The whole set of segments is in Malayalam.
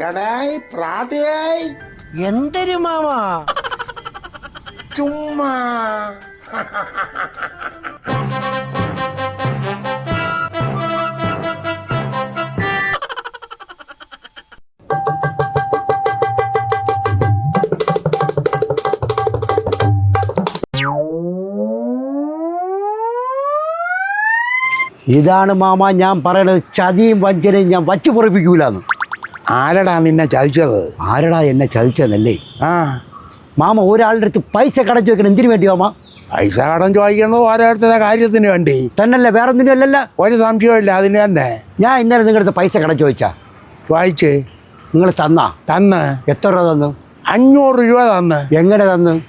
എടായ് പ്രാതയായി. എന്തൊരു മാമ? ചുമ്മാ. ഇതാണ് മാമ ഞാൻ പറയണത് ചതിയും വഞ്ചനയും ഞാൻ വച്ചു പൊറപ്പിക്കൂലെന്ന്. ആരടാ നിന്നെ ചതിച്ചത്? ആരടാ എന്നെ ചതിച്ചതല്ലേ? ആ. മാമ ഒരാളുടെ അടുത്ത് പൈസ കടച്ചു വെക്കണം എന്തിനു വേണ്ടി മാമ? പൈസ കടം ചോദിക്കുന്നത് ഓരോരുത്തരുടെ കാര്യത്തിന് വേണ്ടി. തന്നല്ല വേറെ ഒന്നിനും അല്ലല്ല. ഒരു സംശയമില്ല അതിന് തന്നെ. ഞാൻ ഇന്നലെ നിങ്ങളുടെ അടുത്ത് പൈസ കടച്ചു ചോദിച്ചാ. ചോദിച്ച്. നിങ്ങൾ തന്ന? തന്ന്. എത്ര രൂപ തന്നു? അഞ്ഞൂറ് രൂപ തന്ന്. എങ്ങനെ തന്ന്?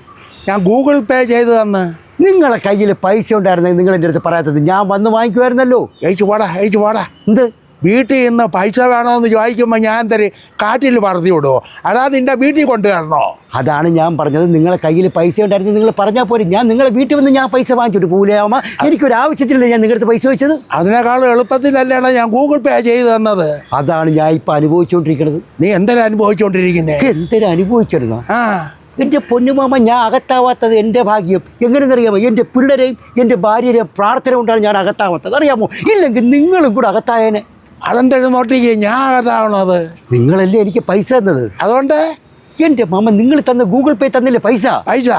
ഞാൻ ഗൂഗിൾ പേ ചെയ്ത് തന്ന്. നിങ്ങളെ കയ്യിൽ പൈസ ഉണ്ടായിരുന്നെങ്കിൽ നിങ്ങൾ എന്റെ അടുത്ത് പറയാത്തത് ഞാൻ വന്ന് വാങ്ങിക്കുമായിരുന്നല്ലോ. അയച്ചു പോടാ അയച്ചു പോടാ. എന്ത്? വീട്ടിൽ നിന്ന് പൈസ വേണമെന്ന് ചോദിക്കുമ്പോൾ ഞാൻ തരി കാറ്റിൽ പറഞ്ഞു വിടുമോ അതാ നിന്റെ വീട്ടിൽ കൊണ്ടുവരണോ? അതാണ് ഞാൻ പറഞ്ഞത്. നിങ്ങളെ കയ്യിൽ പൈസ ഉണ്ടായിരുന്നു നിങ്ങൾ പറഞ്ഞാൽ പോലും ഞാൻ നിങ്ങളെ വീട്ടിൽ വന്ന് ഞാൻ പൈസ വാങ്ങിച്ചിട്ട് പോലെയാവുമ്പോൾ എനിക്കൊരു ആവശ്യത്തിലല്ലേ ഞാൻ നിങ്ങളുടെ പൈസ വെച്ചത് അതിനേക്കാളും എളുപ്പത്തിലല്ലാണ് ഞാൻ ഗൂഗിൾ പേ ചെയ്ത് തന്നത്? അതാണ് ഞാൻ ഇപ്പം അനുഭവിച്ചുകൊണ്ടിരിക്കുന്നത് നീ എന്തിനാ അനുഭവിച്ചുകൊണ്ടിരിക്കുന്നത് എന്തൊരു അനുഭവിച്ചിരുന്നു ആ. എന്റെ പൊന്നുമാമ ഞാൻ അകത്താവാത്തത് എന്റെ ഭാഗ്യം. എങ്ങനെയെന്നറിയാമോ? എന്റെ പിള്ളേരെയും എന്റെ ഭാര്യയുടെയും പ്രാർത്ഥന കൊണ്ടാണ് ഞാൻ അകത്താവാത്തത്. അറിയാമോ? ഇല്ലെങ്കിൽ നിങ്ങളും കൂടെ അകത്തായേനെ. അതെന്താ നോട്ടിക്ക് ഞാൻ അകത്താവണത് നിങ്ങളല്ലേ എനിക്ക് പൈസ തന്നത്. അതുകൊണ്ട്? എന്റെ മാമ നിങ്ങൾ തന്ന ഗൂഗിൾ പേ തന്നില്ലേ പൈസ? പൈസ?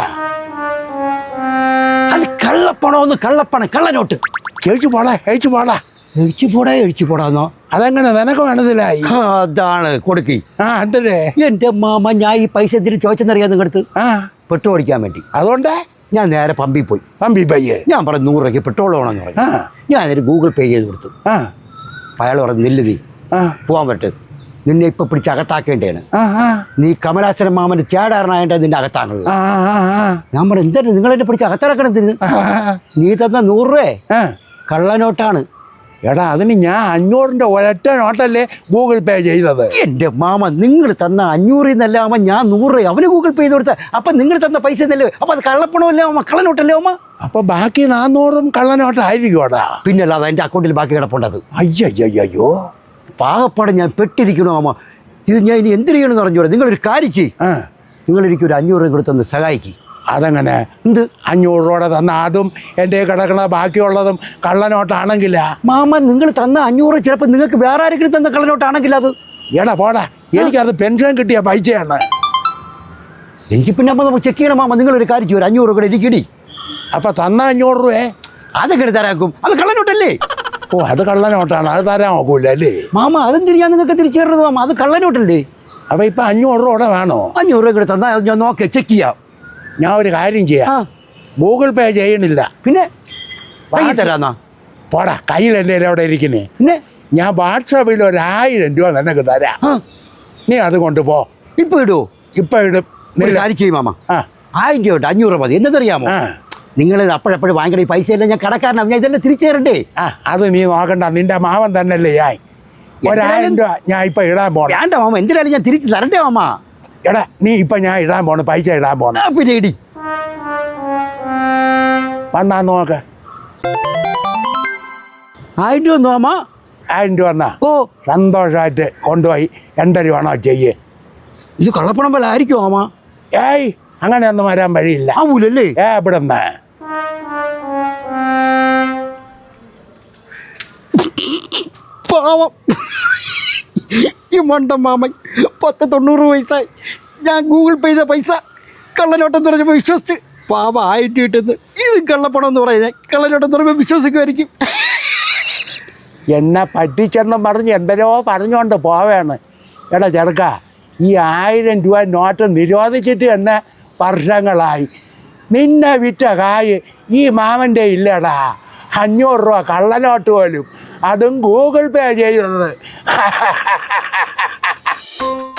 അത് കള്ളപ്പണമൊന്ന് കള്ളപ്പണം കള്ളനോട്ട്. കഴിച്ചു പോടാ കഴിച്ചു പോടാ. എഴിച്ചു പോടാ എഴിച്ചു പോടാന്നോ? അതെങ്ങനെ നിനക്ക് മനസ്സിലായി? ആ, അതാണ് കൊടുക്കി. ആ എന്തേ എന്റെ മാമ ഞാൻ ഈ പൈസ എന്തിനു ചോദിച്ചെന്നറിയാം നിങ്ങടുത്ത് ആ. പെട്രോൾ അടിക്കാൻ വേണ്ടി. അതുകൊണ്ട്? ഞാൻ നേരെ പമ്പിൽ പോയി. പമ്പി പയ്യെ ഞാൻ പറഞ്ഞു നൂറ് രൂപയ്ക്ക് പെട്രോൾ വേണമെന്ന് പറഞ്ഞു. ആ. ഞാൻ അതിന് ഗൂഗിൾ പേ ചെയ്ത് കൊടുത്തു. ആ. അയാൾ പറഞ്ഞു നില്ല് നീ. പോവാൻ പോകാൻ പറ്റും. നിന്നെ ഇപ്പൊ പിടിച്ച് അകത്താക്കേണ്ടതാണ്. നീ കമലാസന മാമന്റെ ചേടാറിനായിട്ട് നിന്റെ അകത്താണുള്ളത്. ഞാൻ പറഞ്ഞു എന്താണ് നിങ്ങൾ എന്നെ പിടിച്ച് അകത്തിറക്കണം തിരുന്ന് നീ തന്ന നൂറ് രൂപ. കള്ളനോട്ടാണ്. എടാ അതിന് ഞാൻ അഞ്ഞൂറിന്റെ ഒരൊറ്റ നോട്ടല്ലേ ഗൂഗിൾ പേ ചെയ്തത്. എന്റെ മാമ നിങ്ങൾ തന്ന അഞ്ഞൂറിൽ നിന്നല്ല അമ്മ ഞാൻ നൂറ് രൂപ അവന് ഗൂഗിൾ പേ ചെയ്ത് കൊടുത്ത അപ്പം നിങ്ങൾ തന്ന പൈസ എന്നല്ലേ അപ്പം അത് കള്ളപ്പണമല്ലേ അമ്മ കള്ളനോട്ടല്ലേ അമ്മ അപ്പൊ ബാക്കി നാന്നൂറും കള്ളനോട്ടായിരിക്കുമോടാ പിന്നെ അല്ലാതെ എന്റെ അക്കൗണ്ടിൽ ബാക്കി കിടപ്പുണ്ടത്. അയ്യോ പാകപ്പാടെ ഞാൻ പെട്ടിരിക്കണോ അമ്മ ഇത് ഞാൻ ഇനി എന്ത് ചെയ്യണമെന്ന് അറിഞ്ഞൂടെ നിങ്ങളൊരു കാര്യം ചെയ്യ്. ആ. നിങ്ങളെനിക്ക് ഒരു അഞ്ഞൂറ് രൂപ കൊടുത്തൊന്ന് സഹായിക്കി. അതങ്ങനെ? എന്ത്? അഞ്ഞൂറ് രൂപയുടെ തന്ന അതും എന്റെ കിടക്കണ ബാക്കിയുള്ളതും കള്ളനോട്ടാണെങ്കില? മാമ നിങ്ങൾ തന്ന അഞ്ഞൂറ് ചിലപ്പോൾ നിങ്ങൾക്ക് വേറെ ആരെങ്കിലും തന്ന കള്ളനോട്ടാണെങ്കിൽ അത്. എടാ പോടാ. എനിക്കത് പെൻഷൻ കിട്ടിയ പൈസയാണ്. എനിക്ക് പിന്നെ ചെക്ക് ചെയ്യണം മാമ. നിങ്ങളൊരു കാര്യം ചെയ്യും. ഒരു അഞ്ഞൂറ് രൂപ കൂടെ എനിക്കിടി. അപ്പൊ തന്ന അഞ്ഞൂറ് രൂപയെ അതെങ്ങനെ തരാക്കും. അത് കള്ളനോട്ടല്ലേ? ഓ അത് കള്ളനോട്ടാണ്. അത് തരാൻ നോക്കൂല അല്ലേ? മാമ അതെന്തിന് ഞാൻ നിങ്ങൾക്ക് തിരിച്ചു തരുന്നത് മാമ? അത് കള്ളനോട്ടല്ലേ? അപ്പൊ ഇപ്പൊ അഞ്ഞൂറ് രൂപ കൂടെ വേണോ? അഞ്ഞൂറ് രൂപ കൂടെ തന്നാൽ അത് ഞാൻ നോക്കി ചെക്ക് ചെയ്യാം. ഞാൻ ഒരു കാര്യം ചെയ്യാം. ഗൂഗിൾ പേ ചെയ്യണില്ല. പിന്നെ? വാങ്ങി തരാന്നാ? പോടാ കയ്യിൽ എന്റെ അവിടെ ഇരിക്കുന്നേ പിന്നെ? ഞാൻ വാട്സാപ്പിൽ ഒരു ആയിരം രൂപ നിനക്ക് തരാം. നീ അത് കൊണ്ടുപോ ഇപ്പൊ ഇടൂ? ഇപ്പൊ ഇടും. കാര്യം ചെയ്യും മാമ. ആ. ആയിരം രൂപ ഉണ്ട് അഞ്ഞൂറ് മതി. എന്തെന്നറിയാമോ ആ. നിങ്ങൾ അപ്പോഴപ്പോഴും വാങ്ങിക്കണ ഈ പൈസ എല്ലാം ഞാൻ കടക്കാരനാണ് ഞാൻ ഇതെല്ലാം തിരിച്ചു തരണ്ടേ ആ അത് നീ നോക്കണ്ട നിന്റെ മാവൻ തന്നെയല്ലേ ഞാൻ. ഒരായിരം രൂപ ഞാൻ ഇപ്പൊ ഇടാൻ പോണം. വേണ്ട മാമ എന്തിനാലും ഞാൻ തിരിച്ചു തരണ്ടേ മാമ? എടാ നീ ഇപ്പൊ ഞാൻ ഇടാൻ പോണ പൈസ ഇടാൻ പോണം. പിന്നെ ഇടി. വന്നാ നോക്ക്. ആയിരം രൂപ മാമ? ആയിരം രൂപ എന്നാ ഓ. സന്തോഷമായിട്ട് കൊണ്ടുപോയി. എന്റെ രൂപണോ ചെയ്യേ. ഇത് കള്ളപ്പണം പോലെ ആയിരിക്കും ആമ ഏയ് അങ്ങനെയൊന്നും വരാൻ വഴിയില്ല. ആവൂലല്ലേ? ഏ ഇവിടുന്ന്. പാവം. ഈ മണ്ടം മാമൻ പത്ത് തൊണ്ണൂറ് പൈസ ഞാൻ ഗൂഗിൾ പേ ചെയ്ത പൈസ കള്ളനോട്ടം തുറഞ്ഞപ്പോൾ വിശ്വസിച്ച് പാവം ആയിട്ട് കിട്ടുന്നത് ഇത് കള്ളപ്പണം എന്ന് പറയുന്നത് കള്ളനോട്ടം തുറഞ്ഞപ്പോൾ വിശ്വസിക്കുമായിരിക്കും. എന്നെ പറ്റിച്ചെന്നും പറഞ്ഞ് എന്തരോ പറഞ്ഞുകൊണ്ട് പോവാണ്. എടാ ചെറുക്ക ഈ ആയിരം രൂപ നോട്ട് നിരോധിച്ചിട്ട് തന്നെ വർഷങ്ങളായി. നിന്നെ വിറ്റ കായ് ഈ മാമന്റെ ഇല്ലടാ. അഞ്ഞൂറ് രൂപ കള്ളനോട്ട് പോലും അതും ഗൂഗിൾ പേ ചെയ്യുന്നത്